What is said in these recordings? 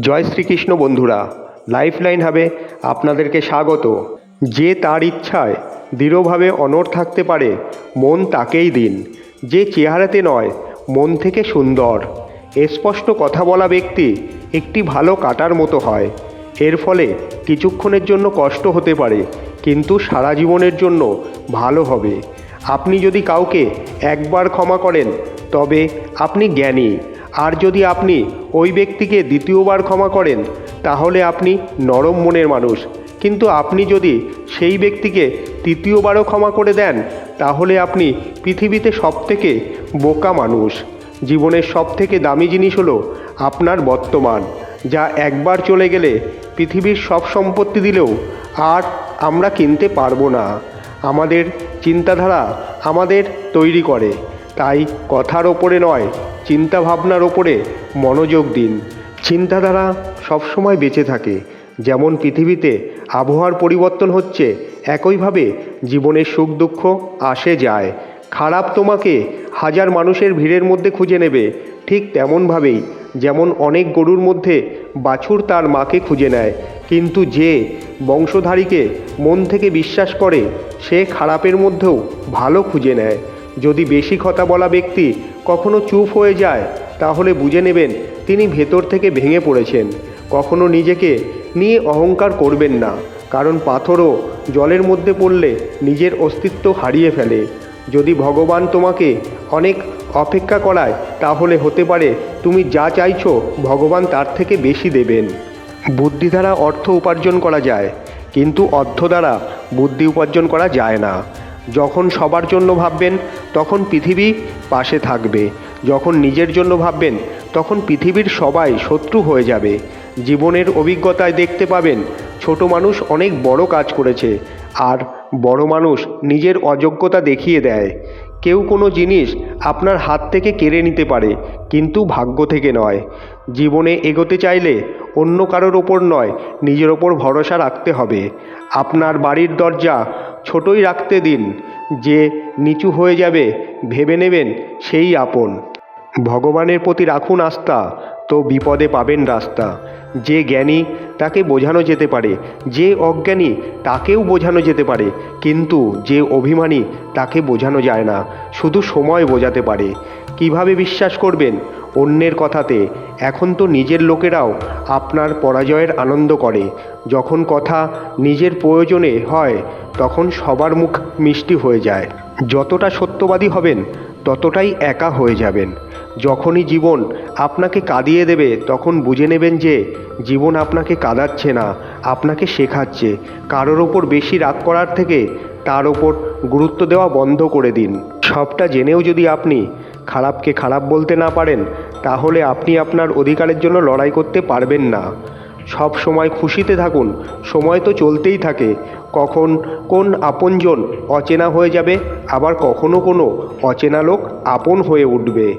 জয় শ্রীকৃষ্ণ বন্ধুরা লাইফলাইন হবে আপনাদেরকে স্বাগত। যে তার ইচ্ছায় দৃঢ়ভাবে অনড় থাকতে পারে, মন তাকেই দিন। যে চেহারাতে নয়, মন থেকে সুন্দর। স্পষ্ট কথা বলা ব্যক্তি একটি ভালো কাটার মতো হয়। এর ফলে কিছুক্ষণের জন্য কষ্ট হতে পারে, কিন্তু সারা জীবনের জন্য ভালো হবে। আপনি যদি কাউকে একবার ক্ষমা করেন, তবে আপনি জ্ঞানী। আর যদি আপনি ওই ব্যক্তিকে দ্বিতীয়বার ক্ষমা করেন, তাহলে আপনি নরম মনের মানুষ। কিন্তু আপনি যদি সেই ব্যক্তিকে তৃতীয়বারও ক্ষমা করে দেন, তাহলে আপনি পৃথিবীতে সবথেকে বোকা মানুষ। জীবনের সবথেকে দামি জিনিস হলো আপনার বর্তমান, যা একবার চলে গেলে পৃথিবীর সব সম্পত্তি দিলেও আর আমরা কিনতে পারব না। আমাদের চিন্তাধারা আমাদের তৈরি করে। তাই কথার ওপরে নয় চিন্তা ভাবনার ওপরে মনোযোগ দিন। চিন্তাধারা সবসময় বেঁচে থাকে। যেমন পৃথিবীতে আবহাওয়ার পরিবর্তন হচ্ছে, একইভাবে জীবনের সুখ দুঃখ আসে যায়। খারাপ তোমাকে হাজার মানুষের ভিড়ের মধ্যে খুঁজে নেবে, ঠিক তেমনভাবেই যেমন অনেক গরুর মধ্যে বাছুর তার মাকে খুঁজে নেয়। কিন্তু যে বংশধারীকে মন থেকে বিশ্বাস করে, সে খারাপের মধ্যেও ভালো খুঁজে নেয়। যদি বেশি কথা বলা ব্যক্তি কখনো চুপ হয়ে যায়, তাহলে বুঝে নেবেন তিনি ভেতর থেকে ভেঙে পড়েছেন। কখনো নিজেকে নিয়ে অহংকার করবেন না, কারণ পাথরও জলের মধ্যে পড়লে নিজের অস্তিত্ব হারিয়ে ফেলে। যদি ভগবান তোমাকে অনেক অপেক্ষা করায়, তাহলে হতে পারে তুমি যা চাইছো ভগবান তার থেকে বেশি দেবেন। বুদ্ধি দ্বারা অর্থ উপার্জন করা যায়, কিন্তু অর্থ দ্বারা বুদ্ধি উপার্জন করা যায় না। যখন সবার জন্য ভাববেন তখন পৃথিবী পাশে থাকবে। যখন নিজের জন্য ভাববেন, তখন পৃথিবীর সবাই শত্রু হয়ে যাবে। জীবনের অভিজ্ঞতায় দেখতে পাবেন, ছোট মানুষ অনেক বড় কাজ করেছে, আর বড় মানুষ নিজের অযোগ্যতা দেখিয়ে দেয়। কেউ কোনো জিনিস আপনার হাত থেকে কেড়ে নিতে পারে, কিন্তু ভাগ্য থেকে নয়। জীবনে এগোতে চাইলে অন্য কারোর ওপর নয়, নিজের ওপর ভরসা রাখতে হবে। আপনার বাড়ির দরজা ছোটই রাখতে দিন। যে নিচু হয়ে যাবে, ভেবে নেবেন সেই আপন। ভগবানের প্রতি রাখুন আস্থা, তো বিপদে পাবেন রাস্তা। যে জ্ঞানী তাকে বোঝানো যেতে পারে, যে অজ্ঞানী তাকেও বোঝানো যেতে পারে, কিন্তু যে অভিমানী তাকে বোঝানো যায় না, শুধু সময় বোঝাতে পারে। কীভাবে বিশ্বাস করবেন? অন্যের কথাতে, এখন তো নিজের লোকেরাও আপনার পরাজয়ের আনন্দ করে। যখন কথা নিজের প্রয়োজনে হয়, তখন সবার মুখ মিষ্টি হয়ে যায়। যতটা সত্যবাদী হবেন, ততটাই একা হয়ে যাবেন। যখনই জীবন আপনাকে কাঁদিয়ে দেবে, তখন বুঝে নেবেন যে, জীবন আপনাকে কাঁদাচ্ছে না, আপনাকে শেখাচ্ছে। কারোর ওপর বেশি রাগ করার থেকে তার ওপর গুরুত্ব দেওয়া বন্ধ করে দিন। সবটা জেনেও যদি আপনি খারাপকে খারাপ বলতে না পারেন, তাহলে আপনি আপনার অধিকারের জন্য লড়াই করতে পারবেন না। সব সময় খুশিতে থাকুন, সময় তো চলতেই থাকে। কখন কোন আপনজন অচেনা হয়ে যাবে, আবার কখনো কোনো অচেনা লোক আপন হয়ে উঠবে।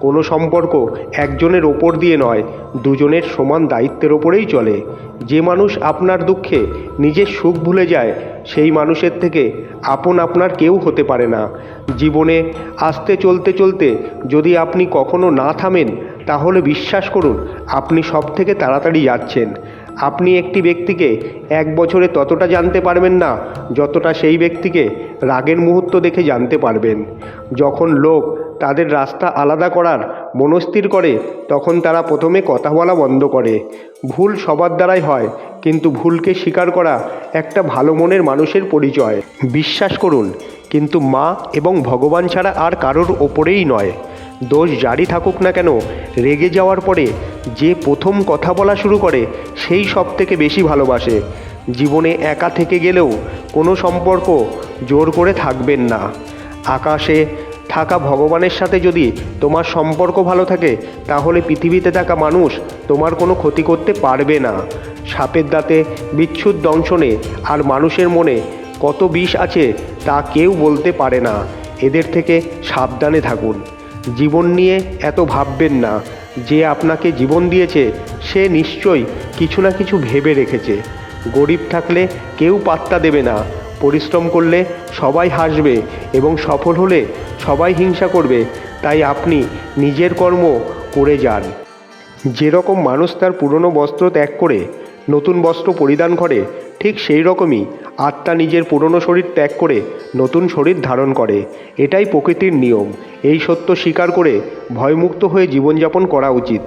কোনো সম্পর্ক একজনের ওপর দিয়ে নয়, দুজনের সমান দায়িত্বের ওপরেই চলে। যে মানুষ আপনার দুঃখে নিজের সুখ ভুলে যায়, সেই মানুষের থেকে আপন আপনার কেউ হতে পারে না। জীবনে আস্তে চলতে চলতে যদি আপনি কখনো না থামেন, তাহলে বিশ্বাস করুন, আপনি সব থেকে তাড়াতাড়ি যাচ্ছেন। আপনি একটি ব্যক্তিকে এক বছরে ততটা জানতে পারবেন না, যতটা সেই ব্যক্তিকে রাগের মুহূর্ত দেখে জানতে পারবেন। যখন লোক তাদের রাস্তা আলাদা করার মনস্থির করে, তখন তারা প্রথমে কথা বলা বন্ধ করে। ভুল সবার দ্বারাই হয়, কিন্তু ভুলকে স্বীকার করা একটা ভালো মনের মানুষের পরিচয়। বিশ্বাস করুন, কিন্তু মা এবং ভগবান ছাড়া আর কারোর ওপরেই নয়। দোষ জারি থাকুক না কেন, রেগে যাওয়ার পরে যে প্রথম কথা বলা শুরু করে, সেই সব থেকে বেশি ভালোবাসে। জীবনে একা থেকে গেলেও কোনো সম্পর্ক জোর করে থাকবেন না। আকাশে থাকা ভগবানের সাথে যদি তোমার সম্পর্ক ভালো থাকে, তাহলে পৃথিবীতে থাকা মানুষ তোমার কোনো ক্ষতি করতে পারবে না। সাপের দাঁতে বিচ্ছুর দংশনে আর মানুষের মনে কত বিষ আছে তা কেউ বলতে পারে না। এদের থেকে সাবধানে থাকুন। জীবন নিয়ে এত ভাববেন না। যে আপনাকে জীবন দিয়েছে, সে নিশ্চয়ই কিছু না কিছু ভেবে রেখেছে। গরিব থাকলে কেউ পাত্তা দেবে না। পরিশ্রম করলে সবাই হাসবে এবং সফল হলে সবাই হিংসা করবে, তাই আপনি নিজের কর্ম করে যান। যেরকম মানুষ তার পুরনো বস্ত্র ত্যাগ করে, নতুন বস্ত্র পরিধান করে, ঠিক সেই রকমই আত্মা নিজের পুরনো শরীর ত্যাগ করে, নতুন শরীর ধারণ করে। এটাই প্রকৃতির নিয়ম। এই সত্য স্বীকার করে ভয়মুক্ত হয়ে জীবনযাপন করা উচিত।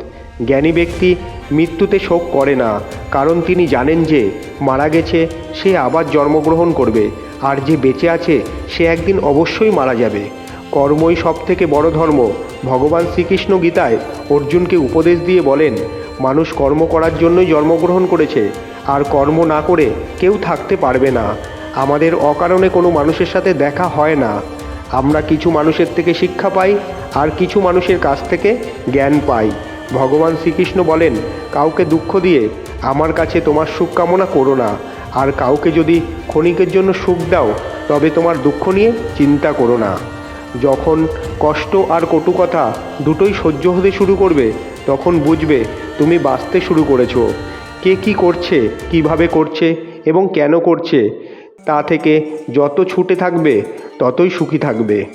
জ্ঞানী ব্যক্তি মৃত্যুতে শোক করে না, কারণ তিনি জানেন যে মারা গেছে, সে আবার জন্মগ্রহণ করবে, আর যে বেঁচে আছে, সে একদিন অবশ্যই মারা যাবে। কর্মই সব থেকে বড় ধর্ম। ভগবান শ্রীকৃষ্ণ গীতায় অর্জুনকে উপদেশ দিয়ে বলেন, মানুষ কর্ম করার জন্যই জন্মগ্রহণ করেছে, আর কর্ম না করে কেউ থাকতে পারবে না। আমাদের অকারণে কোনো মানুষের সাথে দেখা হয় না। আমরা কিছু মানুষের থেকে শিক্ষা পাই, আর কিছু মানুষের কাছ থেকে জ্ঞান পাই। ভগবান শ্রীকৃষ্ণ বলেন, কাউকে দুঃখ দিয়ে আমার কাছে তোমার সুখ কামনা করো না। আর কাউকে যদি ক্ষণিকের জন্য সুখ দাও, তবে তোমার দুঃখ নিয়ে চিন্তা করো না। যখন কষ্ট আর কটু কথা দুটোই সহ্য হতে শুরু করবে, তখন বুঝবে তুমি বাঁচতে শুরু করেছ। কে কি করছে, কীভাবে করছে এবং কেন করছে, তা থেকে যত ছুটে থাকবে, ততই সুখী থাকবে।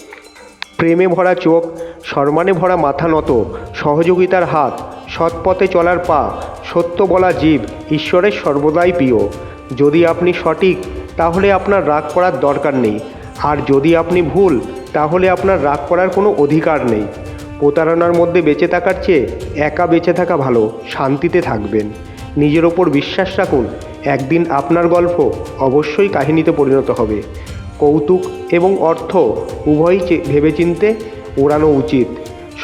প্রেমে ভরা চোখ, সম্মানে ভরা মাথা নত, সহযোগিতার হাত, সৎপথে চলার পা, সত্য বলা জীব, ঈশ্বরের সর্বদাই প্রিয়। যদি আপনি সঠিক, তাহলে আপনার রাগ করার দরকার নেই। আর যদি আপনি ভুল, তাহলে আপনার রাগ করার কোনো অধিকার নেই। প্রতারণার মধ্যে বেঁচে থাকার চেয়ে একা বেঁচে থাকা ভালো, শান্তিতে থাকবেন। নিজের ওপর বিশ্বাস রাখুন, একদিন আপনার গল্প অবশ্যই কাহিনীতে পরিণত হবে। কৌতুক এবং অর্থ উভয়ই ভেবেচিন্তে ওড়ানো উচিত।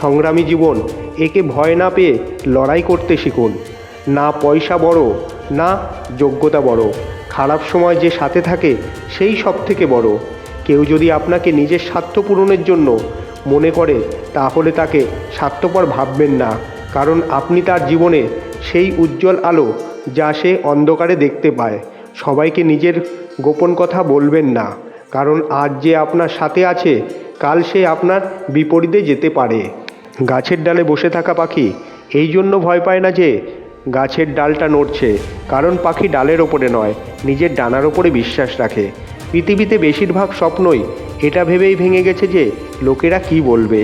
সংগ্রামী জীবন একে ভয় না পেয়ে লড়াই করতে শিখুন। না পয়সা বড়, না যোগ্যতা বড়। খারাপ সময় যে সাথে থাকে, সেই সব থেকে বড়। কেউ যদি আপনাকে নিজের স্বার্থ পূরণের জন্য মনে করে, তাহলে তাকে স্বার্থপর ভাববেন না। কারণ আপনি তার জীবনে সেই উজ্জ্বল আলো যা সে অন্ধকারে দেখতে পায়। সবাইকে নিজের গোপন কথা বলবেন না। কারণ আজ যে আপনার সাথে আছে, কাল সে আপনার বিপরীতে যেতে পারে। গাছের ডালে বসে থাকা পাখি, এই জন্য ভয় পায় না যে গাছের ডালটা নড়ছে, কারণ পাখি ডালের ওপরে নয়, নিজের ডানার ওপরে বিশ্বাস রাখে। পৃথিবীতে বেশিরভাগ স্বপ্নই এটা ভেবেই ভেঙে গেছে যে লোকেরা কি বলবে।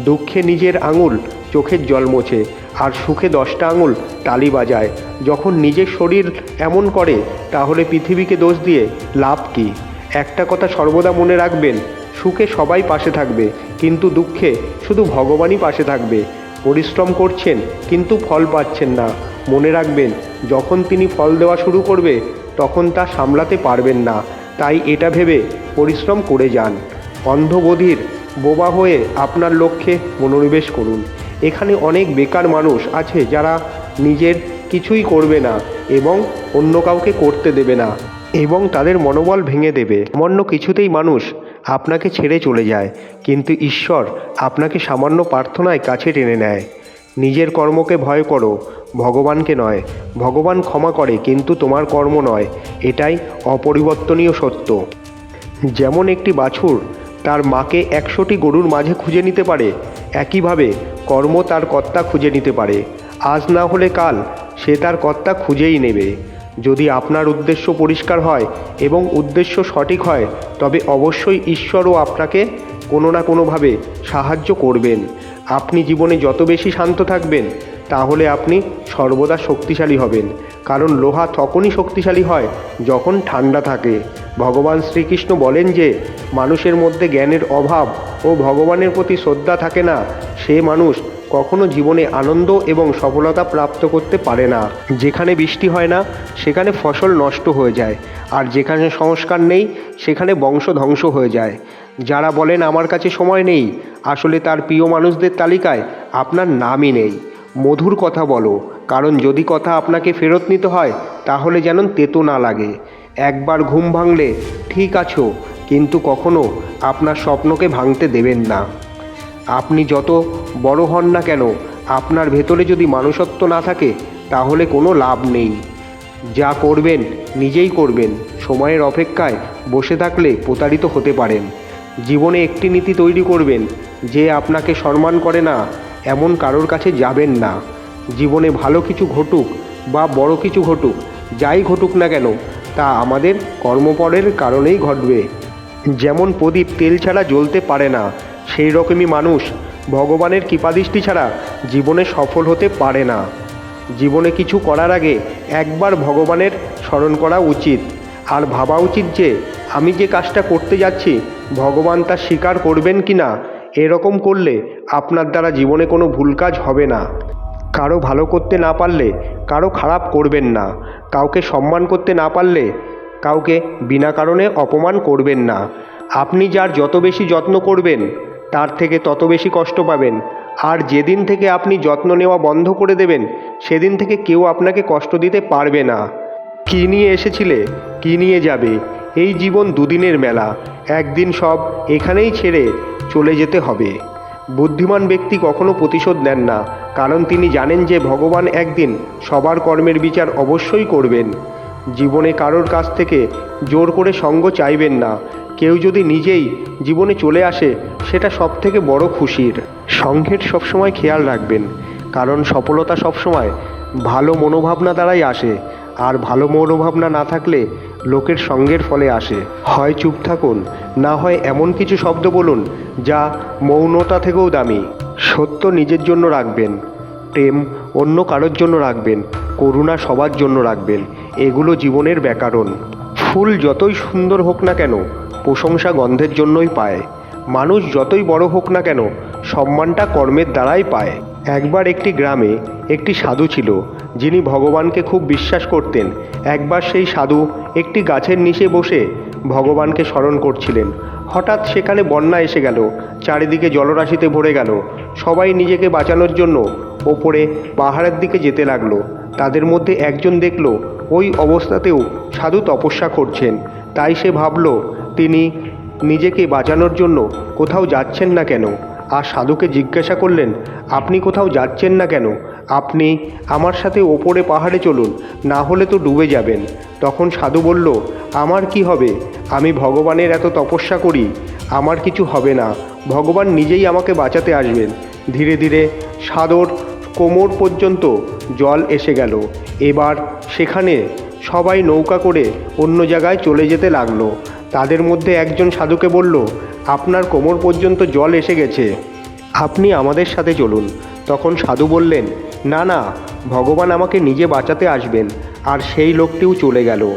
দুঃখে নিজের আঙুল চোখের জল মোছে, আর সুখে দশটা আঙুল তালি বাজায়। যখন নিজের শরীর এমন করে, তাহলে পৃথিবীকে দোষ দিয়ে লাভ কী? একটা কথা সর্বদা মনে রাখবেন, সুখে সবাই পাশে থাকবে, কিন্তু দুঃখে শুধু ভগবানই পাশে থাকবে। পরিশ্রম করছেন, কিন্তু ফল পাচ্ছেন না। মনে রাখবেন, যখন তিনি ফল দেওয়া শুরু করবে, তখন তা সামলাতে পারবেন না। তাই এটা ভেবে পরিশ্রম করে যান। অন্ধবধির বোবা হয়ে আপনার লক্ষ্যে মনোনিবেশ করুন। এখানে অনেক বেকার মানুষ আছে যারা নিজের কিছুই করবে না এবং অন্য কাউকে করতে দেবে না। এবং তাদের মনোবল ভেঙে দেবে। সামান্য কিছুতেই মানুষ আপনাকে ছেড়ে চলে যায়, কিন্তু ঈশ্বর আপনাকে সামান্য প্রার্থনায় কাছে টেনে নেয়। নিজের কর্মকে ভয় করো, ভগবানকে নয়। ভগবান ক্ষমা করে, কিন্তু তোমার কর্ম নয়। এটাই অপরিবর্তনীয় সত্য। যেমন একটি বাছুর তার মাকে একশোটি গরুর মাঝে খুঁজে নিতে পারে, একইভাবে কর্ম তার কর্তা খুঁজে নিতে পারে। আজ না হলে কাল সে তার কর্তা খুঁজেই নেবে। যদি আপনার উদ্দেশ্য পরিষ্কার হয় এবং উদ্দেশ্য সঠিক হয়, তবে অবশ্যই ঈশ্বরও আপনাকে কোনো না কোনোভাবে সাহায্য করবেন। আপনি জীবনে যত বেশি শান্ত থাকবেন, তাহলে আপনি সর্বদা শক্তিশালী হবেন। কারণ লোহা তখনই শক্তিশালী হয় যখন ঠান্ডা থাকে। ভগবান শ্রীকৃষ্ণ বলেন যে, মানুষের মধ্যে জ্ঞানের অভাব ও ভগবানের প্রতি শ্রদ্ধা থাকে না, সে মানুষ কখনো জীবনে আনন্দ এবং সফলতা প্রাপ্ত করতে পারে না। যেখানে বৃষ্টি হয় না, সেখানে ফসল নষ্ট হয়ে যায়। আর যেখানে সংস্কার নেই, সেখানে বংশ ধ্বংস হয়ে যায়। যারা বলেন, আমার কাছে সময় নেই, আসলে তার প্রিয় মানুষদের তালিকায় আপনার নামই নেই। মধুর কথা বলো, কারণ যদি কথা আপনাকে ফেরত নিতে হয়, তাহলে যেন তেতো না লাগে। একবার ঘুম ভাঙলে, ঠিক আছো, কিন্তু কখনো আপনার স্বপ্নকে ভাঙতে দেবেন না। আপনি যত বড় হন না কেন, আপনার ভেতরে যদি মানুষত্ব না থাকে, তাহলে কোনো লাভ নেই। যা করবেন, নিজেই করবেন। সময়ের অপেক্ষায় বসে থাকলে প্রতারিত হতে পারেন। জীবনে একটি নীতি তৈরি করবেন, যে আপনাকে সম্মান করে না, এমন কারোর কাছে যাবেন না। জীবনে ভালো কিছু ঘটুক বা বড় কিছু ঘটুক, যাই ঘটুক না কেন, তা আমাদের কর্মপরের কারণেই ঘটবে। যেমন প্রদীপ তেল ছাড়া জ্বলতে পারে না সেই রকমই মানুষ ভগবানের কৃপাদৃষ্টি ছাড়া জীবনে সফল হতে পারে না। জীবনে কিছু করার আগে একবার ভগবানের স্মরণ করা উচিত। আর ভাবা উচিত যে, আমি যে কাজটা করতে যাচ্ছি, ভগবান তা স্বীকার করবেন কি না, এরকম করলে আপনার দ্বারা জীবনে কোনো ভুল কাজ হবে না। কারও ভালো করতে না পারলে কারও খারাপ করবেন না। কাউকে সম্মান করতে না পারলে কাউকে বিনা কারণে অপমান করবেন না। আপনি যার যত বেশি যত্ন করবেন তার থেকে তত বেশি কষ্ট পাবেন। আর যেদিন থেকে আপনি যত্ন নেওয়া বন্ধ করে দেবেন, সেদিন থেকে কেউ আপনাকে কষ্ট দিতে পারবে না। কী নিয়ে এসেছিলে? কী নিয়ে যাবে? এই জীবন দুদিনের মেলা। একদিন সব এখানেই ছেড়ে চলে যেতে হবে। বুদ্ধিমান ব্যক্তি কখনো প্রতিশোধ নেন না, কারণ তিনি জানেন যে ভগবান একদিন সবার কর্মের বিচার অবশ্যই করবেন। জীবনে কারোর কাছ থেকে জোর করে সঙ্গ চাইবেন না। কেউ যদি নিজেই জীবনে চলে আসে সেটা সব থেকে বড় খুশির। সঙ্ঘের সবসময় খেয়াল রাখবেন, কারণ সফলতা সবসময় ভালো মনোভাবনা দ্বারাই আসে, আর ভালো মনোভাবনা না থাকলে লোকের সঙ্গের ফলে আসে। হয় চুপ থাকুন, না হয় এমন কিছু শব্দ বলুন যা মৌনতা থেকেও দামি। সত্য নিজের জন্য রাখবেন, প্রেম অন্য কারোর জন্য রাখবেন, করুণা সবার জন্য রাখবেন, এগুলো জীবনের ব্যাকরণ। ফুল যতই সুন্দর হোক না কেন, প্রশংসা গন্ধের জন্যই পায়। মানুষ যতই বড় হোক না কেন, সম্মানটা কর্মের দ্বারাই পায়। একবার একটি গ্রামে একটি সাধু ছিল, যিনি ভগবানকে খুব বিশ্বাস করতেন। একবার সেই সাধু একটি গাছের নিচে বসে ভগবানকে স্মরণ করছিলেন। হঠাৎ সেখানে বন্যা এসে গেল, চারিদিকে জলরাশিতে ভরে গেল। সবাই নিজেকে বাঁচানোর জন্য ওপরে পাহাড়ের দিকে যেতে লাগল। তাদের মধ্যে একজন দেখল, ওই অবস্থাতেও সাধু তপস্যা করছেন। তাই সে ভাবল, তিনি নিজেকে বাঁচানোর জন্য কোথাও যাচ্ছেন না কেন? আর সাধুকে জিজ্ঞাসা করলেন, আপনি কোথাও যাচ্ছেন না কেন? আপনি আমার সাথে ওপরে পাহাড়ে চলুন, না হলে তো ডুবে যাবেন। তখন সাধু বলল, আমার কি হবে? আমি ভগবানের এত তপস্যা করি, আমার কিছু হবে না। ভগবান নিজেই আমাকে বাঁচাতে আসবেন। ধীরে ধীরে সাদর কোমর পর্যন্ত জল এসে গেল। এবার সেখানে সবাই নৌকা করে অন্য জায়গায় চলে যেতে লাগল। তাদের মধ্যে একজন সাধুকে বলল, আপনার কোমর পর্যন্ত জল এসে গেছে। আপনি আমাদের সাথে চলুন। তখন সাধু বললেন, না না, ভগবান আমাকে নিজে বাঁচাতে আসবেন। আর সেই লোকটিও চলে গেল।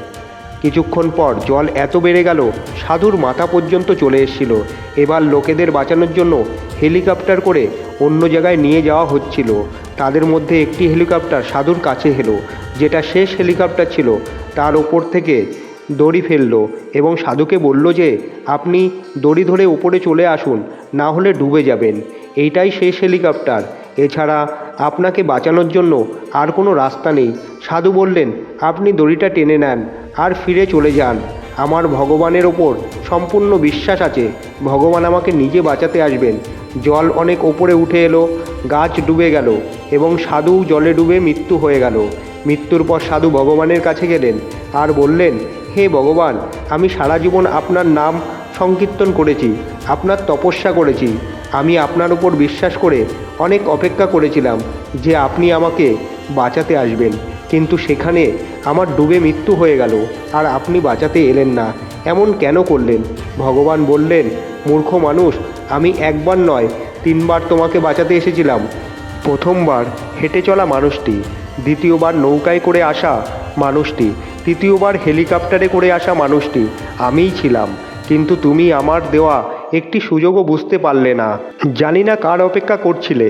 কিছুক্ষণ পর জল এত বেড়ে গেল, সাধুর মাথা পর্যন্ত চলে এসেছিল। এবার লোকেদের বাঁচানোর জন্য হেলিকপ্টার করে অন্য জায়গায় নিয়ে যাওয়া হচ্ছিল। তাদের মধ্যে একটি হেলিকপ্টার সাধুর কাছে এলো, যেটা শেষ হেলিকপ্টার ছিল। তার ওপর থেকে দড়ি ফেলল এবং সাধুকে বলল যে, আপনি দড়ি ধরে উপরে চলে আসুন, না হলে ডুবে যাবেন। এইটাই শেষ হেলিকপ্টার। এছাড়া আপনাকে বাঁচানোর জন্য আর কোনো রাস্তা নেই। সাধু বললেন, আপনি দড়িটা টেনে নেন আর ফিরে চলে যান। আমার ভগবানের ওপর সম্পূর্ণ বিশ্বাস আছে। ভগবান আমাকে নিজে বাঁচাতে আসবেন। জল অনেক ওপরে উঠে এলো, গাছ ডুবে গেল এবং সাধু জলে ডুবে মৃত্যু হয়ে গেল। মৃত্যুর পর সাধু ভগবানের কাছে গেলেন আর বললেন হে ভগবান, আমি সারা জীবন আপনার নাম সংকীর্তন করেছি, আপনার তপস্যা করেছি। আমি আপনার উপর বিশ্বাস করে অনেক অপেক্ষা করেছিলাম যে আপনি আমাকে বাঁচাতে আসবেন। কিন্তু সেখানে আমার ডুবে মৃত্যু হয়ে গেল, আর আপনি বাঁচাতে এলেন না। এমন কেন করলেন? ভগবান বললেন, মূর্খ মানুষ, আমি একবার নয়, তিনবার তোমাকে বাঁচাতে এসেছিলাম। প্রথমবার হেঁটে চলা মানুষটি, দ্বিতীয়বার নৌকায় করে আসা মানুষটি তৃতীয়বার হেলিকপ্টারে করে আসা মানুষটি। আমিই ছিলাম, কিন্তু তুমি আমার দেওয়া একটি সুযোগও বুঝতে পারলে না। জানি না কার অপেক্ষা করছিলে।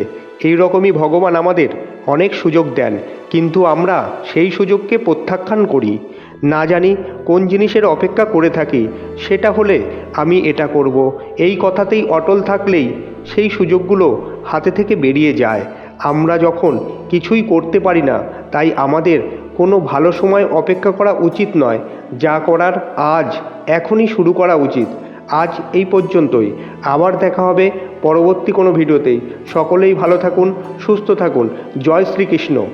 এই রকমই ভগবান আমাদের অনেক সুযোগ দেন, কিন্তু আমরা সেই সুযোগকে প্রত্যাখ্যান করি। না জানি কোন জিনিসের অপেক্ষা করে থাকি, সেটা হলে আমি এটা করব। এই কথাতেই অটল থাকলেই সেই সুযোগগুলো হাতে থেকে বেরিয়ে যায়। আমরা যখন কিছুই করতে পারি না, তাই আমাদের কোনো ভালো সময় অপেক্ষা করা উচিত নয়। যা করার আজ, এখনই শুরু করা উচিত। আজ এই পর্যন্তই। আবার দেখা হবে পরবর্তী কোনো ভিডিওতেই। সকলেই ভালো থাকুন, সুস্থ থাকুন। জয় শ্রীকৃষ্ণ।